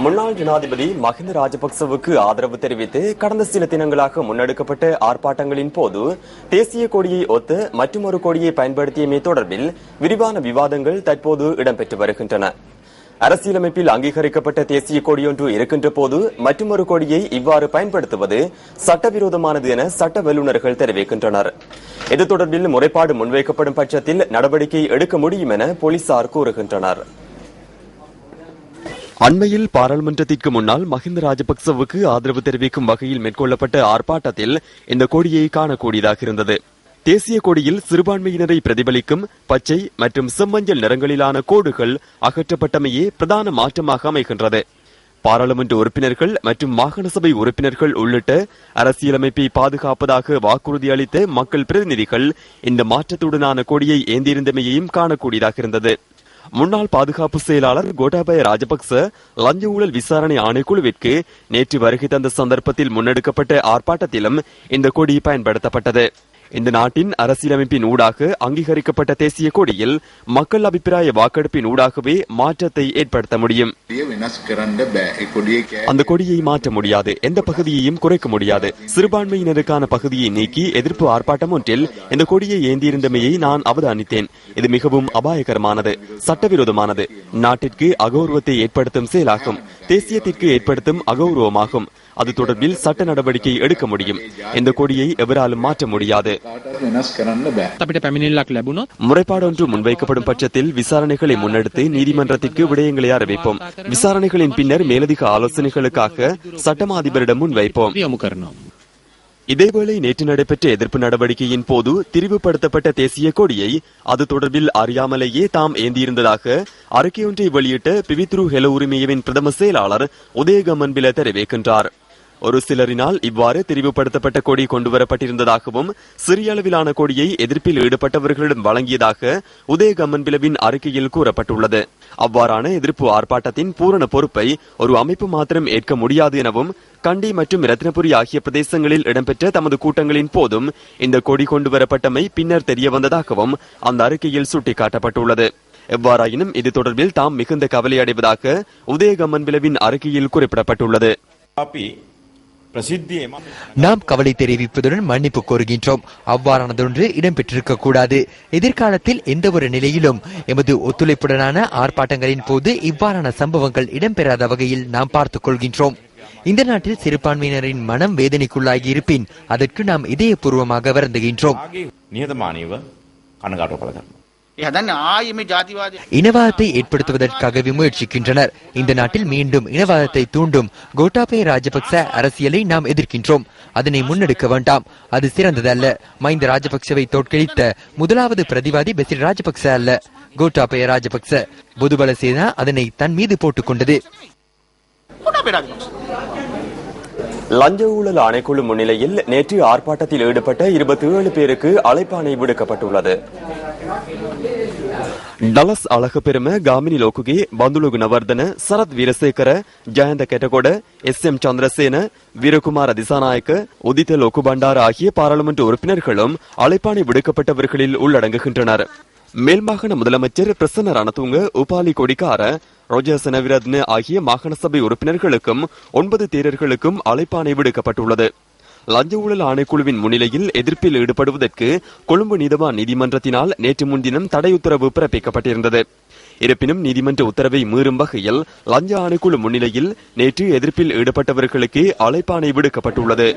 முன்னாள் ஜனாதிபதி மஹிந்த ராஜபக்சவுக்கு ஆதரவு தெரிவித்து கடந்த சில தினங்களாக முன்னெடுக்கப்பட்ட ஆர்ப்பாட்டங்களின் போது தேசிய கொடியை ஒத்து மற்றொரு கொடியை பயன்படுத்தியமை தொடர்பில் விரிவான விவாதங்கள் தற்போது இடம்பெற்று வருகின்றன. அரசியலமைப்பில் அங்கீகரிக்கப்பட்ட தேசிய கொடியொன்று இருக்கின்ற போது மற்றொரு கொடியை இவ்வாறு பயன்படுத்துவது சட்டவிரோதமானது என சட்ட வல்லுநர்கள் தெரிவிக்கின்றனர். இது தொடர்பில் முறைப்பாடு முன்வைக்கப்படும் பட்சத்தில் நடவடிக்கை எடுக்க முடியும் என போலீசார் கூறுகின்றனர். அண்மையில் பாராளுமன்றத்திற்கு முன்னால் மஹிந்த ராஜபக்சவுக்கு ஆதரவு தெரிவிக்கும் வகையில் மேற்கொள்ளப்பட்ட ஆர்ப்பாட்டத்தில் இந்த கொடியை காணக்கூடியதாக இருந்தது. தேசிய கொடியில் சிறுபான்மையினரை பிரதிபலிக்கும் பச்சை மற்றும் செம்மஞ்சள் நிறங்களிலான கோடுகள் அகற்றப்பட்டமையே பிரதான மாற்றமாக அமைகின்றது. பாராளுமன்ற உறுப்பினர்கள் மற்றும் மாகாண சபை உறுப்பினர்கள் உள்ளிட்ட அரசியலமைப்பை பாதுகாப்பதாக வாக்குறுதி அளித்த மக்கள் பிரதிநிதிகள் இந்த மாற்றத்துடனான கொடியை ஏந்தியிருந்தமையையும் காணக்கூடியதாக இருந்தது. முன்னாள் பாதுகாப்பு செயலாளர் கோட்டாபய ராஜபக்ச லஞ்ச ஊழல் விசாரணை ஆணைக்குழுவிற்கு நேற்று வருகை தந்த சந்தர்ப்பத்தில் முன்னெடுக்கப்பட்ட ஆர்ப்பாட்டத்திலும் இந்த கொடி பயன்படுத்தப்பட்டது. இந்த நாட்டின் அரசியலமைப்பின் ஊடாக அங்கீகரிக்கப்பட்ட தேசிய கொடியில் மக்கள் அபிப்பிராய வாக்கெடுப்பின் ஊடாகவே மாற்றத்தை ஏற்படுத்த முடியும். அந்த கொடியை மாற்ற முடியாது. எந்த பகுதியையும் குறைக்க முடியாது. சிறுபான்மையினருக்கான பகுதியை நீக்கி எதிர்ப்பு ஆர்ப்பாட்டம் ஒன்றில் இந்த கொடியை ஏந்தியிருந்தமையை நான் அவதானித்தேன். இது மிகவும் அபாயகரமானது சட்டவிரோதமானது. நாட்டிற்கு அகௌரவத்தை ஏற்படுத்தும் செயலாகும். தேசியத்திற்கு ஏற்படுத்தும் அகௌரவமாகும். அது தொடர்பில் சட்ட நடவடிக்கை எடுக்க முடியும். இந்த கொடியை எவராலும் மாற்ற முடியாது. කාටත් වෙනස් කරන්න බෑ අපිට පැමිණිල්ලක් ලැබුණොත් முறைப்பாடு ஒன்று முன்வைக்கப்படும் பட்சத்தில் விசாரணைகளை முன்னெடுத்து நீதிமன்றத்திற்கு விடயங்களை அறிவிப்போம் விசாரணைகளின் பின்னர் மேலதிக ஆலோசனைகளுக்காக சட்டமா அதிபரிடம் முன்வைப்போம் යොමු කරනවා. இதேவேளை நேற்று நடைபெற்ற எதிர்ப்பு நடவடிக்கையின் போது திரிவுபடுத்தப்பட்ட தேசிய கொடியை அது தொடர்பில் அறியாமலேயே தாம் ஏந்தியிருந்ததாக அறிக்கையொன்றை வெளியிட்ட பிவித்ரு ஹெல உரிமையவின் பிரதம செயலாளர் உதயகமன்பில தெரிவிக்கின்றார் ஒரு சிலரினால் இவ்வாறு தெரிவுபடுத்தப்பட்ட கொடி கொண்டுவரப்பட்டிருந்ததாகவும் சிறிய அளவிலான கொடியை எதிர்ப்பில் ஈடுபட்டவர்களிடம் வழங்கியதாக உதயகம்மன் பிளவின் அறிக்கையில் கூறப்பட்டுள்ளது. அவ்வாறான எதிர்ப்பு ஆர்ப்பாட்டத்தின் பூரண பொறுப்பை ஒரு அமைப்பு மாத்திரம் ஏற்க முடியாது எனவும் கண்டி மற்றும் ரத்னபுரி ஆகிய பிரதேசங்களில் இடம்பெற்ற தமது கூட்டங்களின் போதும் இந்த கொடி கொண்டுவரப்பட்டமை பின்னர் தெரியவந்ததாகவும் அந்த அறிக்கையில் சுட்டிக்காட்டப்பட்டுள்ளது. எவ்வாறாயினும் இது தொடர்பில் தாம் மிகுந்த கவலையடைவதாக உதயகம்மன் விளவின் அறிக்கையில் குறிப்பிடப்பட்டுள்ளது. நாம் கவலை தெரிவிப்பதுடன் மன்னிப்பு கோருகின்றோம். அவ்வாறானதொன்று இடம்பெற்றிருக்க கூடாது. எதிர்காலத்தில் எந்த ஒரு நிலையிலும் எமது ஒத்துழைப்புடனான ஆர்ப்பாட்டங்களின் போது இவ்வாறான சம்பவங்கள் இடம்பெறாத வகையில் நாம் பார்த்துக் கொள்கின்றோம். இந்த நாட்டில் சிறுபான்மையினரின் மனம் வேதனைக்குள்ளாகி இருப்பின் அதற்கு நாம் இதயபூர்வமாக வருந்துகின்றோம். இனவாதத்தை ஏற்படுத்துவதற்காகவே முயற்சிக்கின்றனர் இந்த நாட்டில் மீண்டும் இனவாதத்தை தூண்டும் கோட்டாபய ராஜபக்ச அரசியலை நாம் எதிர்க்கின்றோம். அதனை முன்னெடுக்க வேண்டாம். அது சிறந்ததல்ல. மைந்த ராஜபக்சவை தோற்கடித்த முதலாவது பிரதிவாதி பெசில் ராஜபக்ச அல்ல. கோட்டாபய ராஜபக்ச பொதுபல சேனா அதனை தன் மீது போட்டுக் கொண்டது லஞ்ச ஊழல் ஆணைக்குழு முன்னிலையில் நேற்று ஆர்ப்பாட்டத்தில் ஈடுபட்ட இருபத்தி ஏழு பேருக்கு அழைப்பாணை விடுக்கப்பட்டுள்ளது. Dullas Alahapperuma Gamini Lokuge Bandula Gunawardena Sarath Weerasekara Jayantha Ketagoda S M Chandrasena Weerakumar Dissanayake Uditha log பண்டார் ஆகிய பாராளுமன்ற உறுப்பினர்களும் அழைப்பாணி விடுக்கப்பட்டவர்களில் உள்ளடங்குகின்றனர் மேல்மாகாண முதலமைச்சர் பிரசன்ன ரணத்துங்க உபாலி கொடிக்கார ரோஜர் செனவிரத்ன ஆகிய மாகாண சபை உறுப்பினர்களுக்கும் ஒன்பது தேரர்களுக்கும் அழைப்பாணை விடுக்கப்பட்டுள்ளது. லஞ்ச ஊழல் ஆணைக்குழுவின் முன்னிலையில் எதிர்ப்பில் ஈடுபடுவதற்கு கொழும்பு நீதவான் நீதிமன்றத்தினால் நேற்று முன்தினம் தடை உத்தரவு பிறப்பிக்கப்பட்டிருந்தது. இருப்பினும் நீதிமன்ற உத்தரவை மீறும் வகையில் லஞ்ச ஆணைக்குழு முன்னிலையில் நேற்று எதிர்ப்பில் ஈடுபட்டவர்களுக்கு அழைப்பாணை விடுக்கப்பட்டுள்ளது.